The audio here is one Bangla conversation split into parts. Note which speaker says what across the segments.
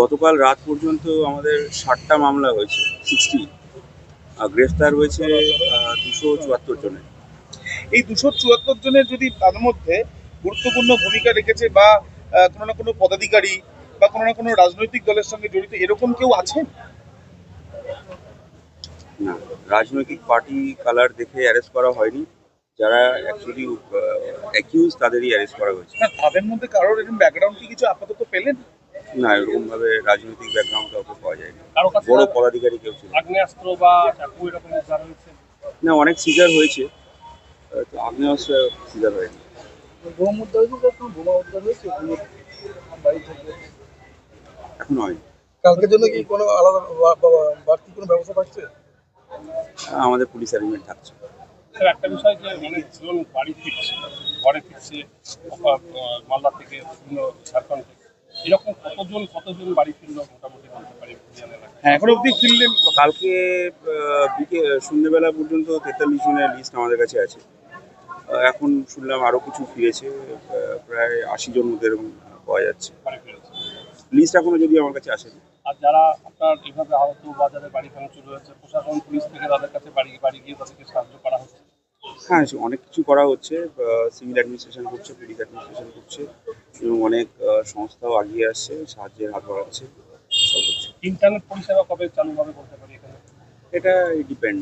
Speaker 1: গতকাল রাত পর্যন্ত আমাদের ষাটটা মামলা হয়েছে সিক্সটি আর গ্রেফতার হয়েছে দুশো চুয়াত্তর জনের।
Speaker 2: এই দুশো চুয়াত্তর জনের যদি তার মধ্যে গুরুত্বপূর্ণ ভূমিকা রেখেছে বা কোনো না কোনো পদাধিকারী বা কোনো না কোনো রাজনৈতিক দলের সঙ্গে জড়িত এরকম কেউ আছেন?
Speaker 1: না রাজনৈতিক পার্টি কালার দেখে অ্যারেস্ট করা হয়নি। যারা অ্যাকচুয়ালি অ্যাকিউজ তাদেরই অ্যারেস্ট করা হয়েছে।
Speaker 2: তাদের মধ্যে কারোর এরকম ব্যাকগ্রাউন্ড কি কিছু আপাতত পেলেন?
Speaker 1: না এরকম ভাবে রাজনৈতিক ব্যাকগ্রাউন্ড কাউকে পাওয়া যায়নি।
Speaker 3: কারও কাছে
Speaker 1: বড় পদাধিকারী কেউ ছিল
Speaker 3: আগ্নেয়াস্ত্র বা চাকু এরকম
Speaker 1: না অনেক সিজার হয়েছে। তো আগ্নেয়াস্ত্র সিজার হয়নি। এখন
Speaker 2: কালকের জন্য কি কোনো আলাদা বাড়তি কোনো ব্যবস্থা থাকছে?
Speaker 1: আমাদের পুলিশ অ্যারেঞ্জমেন্ট থাকছে।
Speaker 3: স্যার একটা বিষয় যে অনেকজন বাড়ি ফিরছে ঘরে ফিরছে আহ, মালদা থেকে বিভিন্ন ঝাড়খণ্ড থেকে। এরকম কতজন কতজন বাড়ি ফিরলো মোটামুটি বলতে পারি
Speaker 2: হ্যাঁ এখন অবধি ফিরলেন
Speaker 1: কালকে বিকে সন্ধ্যেবেলা পর্যন্ত তেতাল্লিশ জনের লিস্ট আমাদের কাছে আছে। এখন শুনলাম আরও কিছু ফিরেছে প্রায় আশি জন মতো এরকম পাওয়া যাচ্ছে। লিস্ট এখনও যদি আমার কাছে আসেনি।
Speaker 3: আর যারা আপনার এইভাবে আহত বা যাদের বাড়ি ভাঙচুর হয়েছে প্রশাসন পুলিশ থেকে তাদের কাছে বাড়ি বাড়ি গিয়ে তাদেরকে সাহায্য করা হচ্ছে?
Speaker 1: হ্যাঁ অনেক কিছু করা হচ্ছে সিভিল অ্যাডমিনিস্ট্রেশন করছে পুলিশ অ্যাডমিনিস্ট্রেশন করছে এবং অনেক আহ, সংস্থাও আগিয়ে আসছে সাহায্যের হাত বাড়াচ্ছে সব হচ্ছে।
Speaker 3: ইন্টারনেট পরিষেবা কবে চালু হবে বলতে পারি এখানে?
Speaker 1: এটা ডিপেন্ড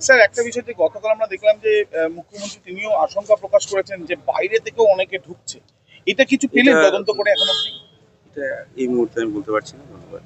Speaker 2: স্যার একটা বিষয় যে গতকাল আমরা দেখলাম যে আহ, মুখ্যমন্ত্রী তিনিও আশঙ্কা প্রকাশ করেছেন যে বাইরে থেকেও অনেকে ঢুকছে। এটা কিছু
Speaker 1: এটা-
Speaker 2: তদন্ত করে এখন অবধি?
Speaker 1: এই মুহূর্তে আমি বলতে পারছি না ধন্যবাদ।